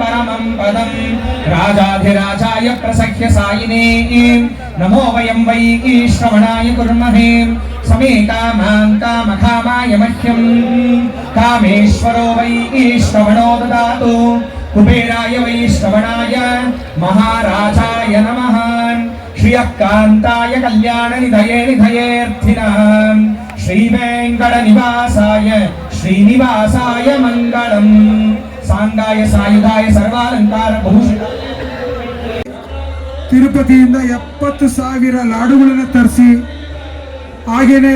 परमं पदम्। राजाधिराजाय प्रसह्य सायिने। नमो वयं वै श्रवणाय कुर्महे। समे कामान् कामकामाय मह्यम्। कामेश्वरो वै श्रवणो ददातु। कुबेराय वै श्रवणाय महाराजाय नमः। श्रियः कान्ताय कल्याणनिधये निधयेऽर्थिनाम्। श्रीवेङ्कटनिवासाय श्रीनिवासाय मङ्गलम्। ಸಾಯುಧಾಯ ಸರ್ವಾಲಂಕಾರ, ಬಹುಶಃ. ತಿರುಪತಿಯಿಂದ ಎಪ್ಪತ್ತು ಸಾವಿರ ಲಾಡುಗಳನ್ನು ತರಿಸಿ, ಹಾಗೇನೆ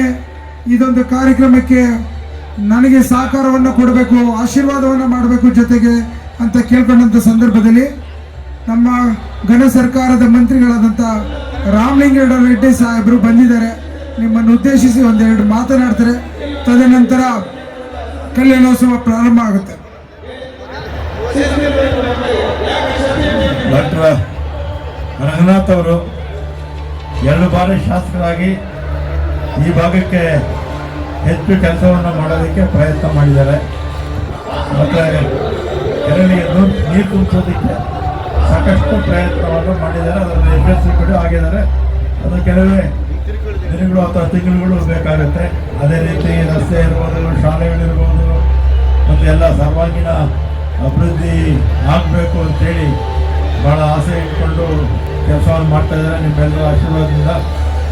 ಇದೊಂದು ಕಾರ್ಯಕ್ರಮಕ್ಕೆ ನನಗೆ ಸಹಕಾರವನ್ನು ಕೊಡಬೇಕು, ಆಶೀರ್ವಾದವನ್ನು ಮಾಡಬೇಕು ಜೊತೆಗೆ ಅಂತ ಕೇಳ್ಕೊಂಡಂಥ ಸಂದರ್ಭದಲ್ಲಿ ನಮ್ಮ ಗಣ ಸರ್ಕಾರದ ಮಂತ್ರಿಗಳಾದಂಥ ರಾಮಲಿಂಗೇಗೌಡ ರೆಡ್ಡಿ ಸಾಹೇಬರು ಬಂದಿದ್ದಾರೆ. ನಿಮ್ಮನ್ನು ಉದ್ದೇಶಿಸಿ ಒಂದೆರಡು ಮಾತನಾಡ್ತಾರೆ. ತದನಂತರ ಕಲ್ಯಾಣೋತ್ಸವ ಪ್ರಾರಂಭ ಆಗುತ್ತೆ. ಡಾಕ್ಟರ್ ರಂಗನಾಥ್ ಅವರು ಎರಡು ಬಾರಿ ಶಾಸಕರಾಗಿ ಈ ಭಾಗಕ್ಕೆ ಹೆಚ್ಚು ಕೆಲಸವನ್ನು ಮಾಡೋದಕ್ಕೆ ಪ್ರಯತ್ನ ಮಾಡಿದ್ದಾರೆ. ಮತ್ತು ಕೆರೆಗಳಿಗೆ ನೀರು ತುಂಬಿಸೋದಕ್ಕೆ ಸಾಕಷ್ಟು ಪ್ರಯತ್ನವನ್ನು ಮಾಡಿದ್ದಾರೆ. ಅದರಲ್ಲಿ ಯಶಸ್ವಿ ಕೂಡ ಆಗಿದ್ದಾರೆ. ಅದು ಕೆಲವೇ ದಿನಗಳು ಅಥವಾ ತಿಂಗಳುಗಳು ಬೇಕಾಗುತ್ತೆ. ಅದೇ ರೀತಿ ರಸ್ತೆ ಇರ್ಬೋದು, ಶಾಲೆಗಳಿರ್ಬೋದು, ಮತ್ತು ಎಲ್ಲ ಸರ್ವಾಂಗೀಣ ಅಭಿವೃದ್ಧಿ ಆಗಬೇಕು ಅಂತೇಳಿ ಭಾಳ ಆಸೆ ಇಟ್ಕೊಂಡು ಕೆಲಸವನ್ನು ಮಾಡ್ತಾ ಇದ್ದಾರೆ ನಿಮ್ಮೆಲ್ಲರ ಆಶೀರ್ವಾದದಿಂದ.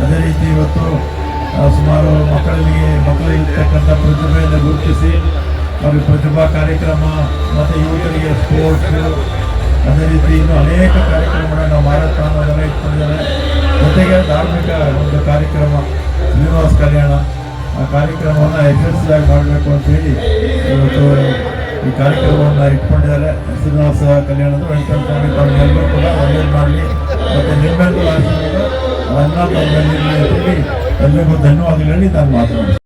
ಅದೇ ರೀತಿ ಇವತ್ತು ಸುಮಾರು ಮಕ್ಕಳಿಗೆ ಮಕ್ಕಳಿರ್ತಕ್ಕಂಥ ಪ್ರತಿಭೆಯನ್ನು ಗುರುತಿಸಿ ಅವ್ರಿಗೆ ಪ್ರತಿಭಾ ಕಾರ್ಯಕ್ರಮ ಮತ್ತು ಯುವಕರಿಗೆ ಸ್ಪೋರ್ಟ್ಸ್ ಅದೇ ರೀತಿ ಇನ್ನೂ ಅನೇಕ ಕಾರ್ಯಕ್ರಮಗಳನ್ನು ಮಾರಾಟವನ್ನು ಇಟ್ಕೊಂಡಿದ್ದಾರೆ. ಜೊತೆಗೆ ಧಾರ್ಮಿಕ ಒಂದು ಕಾರ್ಯಕ್ರಮ, ಶ್ರೀನಿವಾಸ ಕಲ್ಯಾಣ. ಆ ಕಾರ್ಯಕ್ರಮವನ್ನು ಯಶಸ್ವಿಯಾಗಿ ಮಾಡಬೇಕು ಅಂತೇಳಿ ಇವತ್ತು ಈ ಕಾರ್ಯಕ್ರಮವನ್ನು ಇಟ್ಕೊಂಡಿದ್ದಾರೆ. ಶ್ರೀನಿವಾಸ ಕಲ್ಯಾಣದ ವೆಂಕಟಸ್ವಾಮಿ ತಮ್ಮೆಲ್ಲರೂ ಕೂಡ ಒಳ್ಳೇದು ಮಾಡಲಿ. ಮತ್ತು ನಿಮ್ಮೆಲ್ಲರೂ ನನ್ನ ತಮ್ಮಲ್ಲಿ ಎಲ್ಲರಿಗೂ ಧನ್ಯವಾದಗಳಲ್ಲಿ ನಾನು ಮಾತನಾಡ್ತೀನಿ.